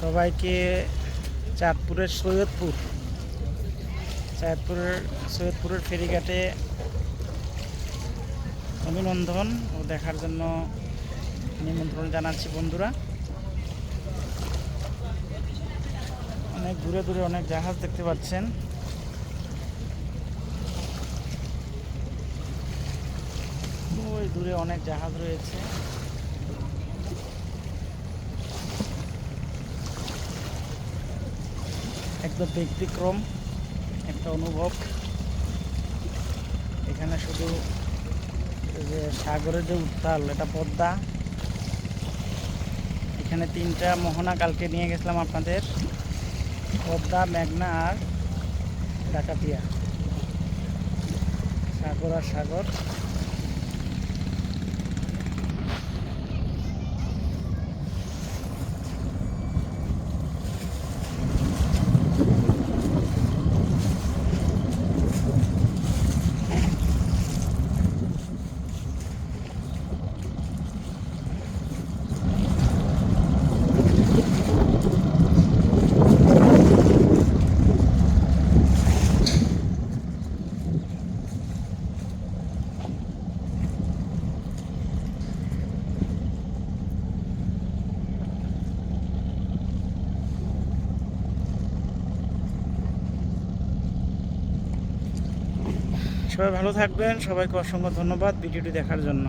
সবাইকে চাঁদপুরের সৈয়দপুর, চাঁদপুরের সৈয়দপুরের ফেরিঘাটে অভিনন্দন ও দেখার জন্য নিমন্ত্রণ জানাচ্ছি বন্ধুরা। অনেক দূরে দূরে অনেক জাহাজ দেখতে পাচ্ছেন। ওই দূরে অনেক জাহাজ রয়েছে। একদম ব্যতিক্রম একটা অনুভব। এখানে শুধু যে সাগরের যে উত্তাল, এটা পদ্মা। এখানে তিনটা মোহনা কালকে নিয়ে গেছিলাম আপনাদের। পদ্মা, মেঘনা আর ডাকাতিয়া। সাগর আর সাগর। সবাই ভালো থাকবেন। সবাইকে অসংখ্য ধন্যবাদ ভিডিওটি দেখার জন্য।